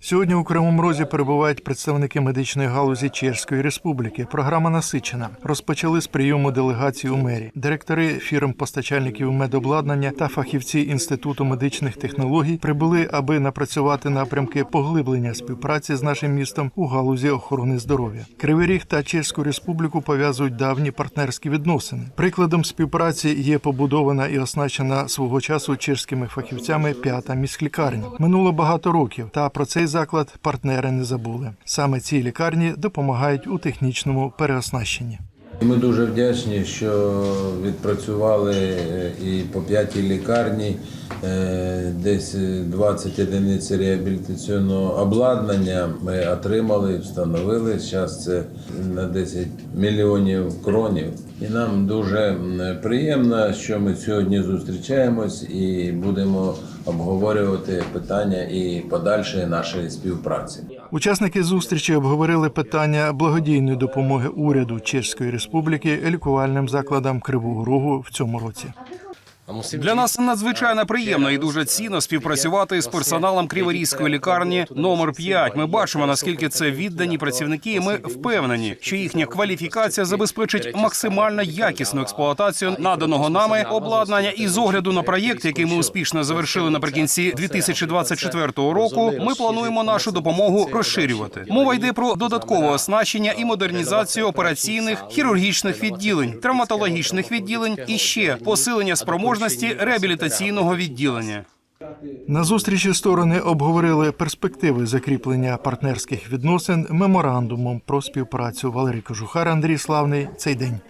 Сьогодні у Кривому Розі перебувають представники медичної галузі Чеської Республіки. Програма насичена. Розпочали з прийому делегації у мері. Директори фірм постачальників медобладнання та фахівці інституту медичних технологій прибули, аби напрацювати напрямки поглиблення співпраці з нашим містом у галузі охорони здоров'я. Кривий Ріг та Чеську Республіку пов'язують давні партнерські відносини. Прикладом співпраці є побудована і оснащена свого часу чеськими фахівцями п'ята міськлікарня. Минуло багато років, та про цей заклад партнери не забули. Саме ці лікарні допомагають у технічному переоснащенні. Ми дуже вдячні, що відпрацювали е, і по п'ятій лікарні е, десь 20 одиниць реабілітаційного обладнання ми отримали, встановили. Зараз це на 10 мільйонів кронів. І нам дуже приємно, що ми сьогодні зустрічаємось і будемо обговорювати питання і подальшої нашої співпраці. Учасники зустрічі обговорили питання благодійної допомоги уряду Чеської Республіки лікувальним закладам Кривого Рогу в цьому році. Для нас надзвичайно приємно і дуже цінно співпрацювати з персоналом Криворізької лікарні номер 5 Ми бачимо наскільки це віддані працівники. і Ми впевнені, що їхня кваліфікація забезпечить максимально якісну експлуатацію наданого нами обладнання. І з огляду на проєкт, який ми успішно завершили наприкінці 2024 року. Ми плануємо нашу допомогу розширювати. Мова йде про додаткове оснащення і модернізацію операційних хірургічних відділень, травматологічних відділень і ще посилення спроможності реабілітаційного відділення. На зустрічі сторони обговорили перспективи закріплення партнерських відносин меморандумом про співпрацю. Валерій Кожухар, Андрій Славний. Цей день.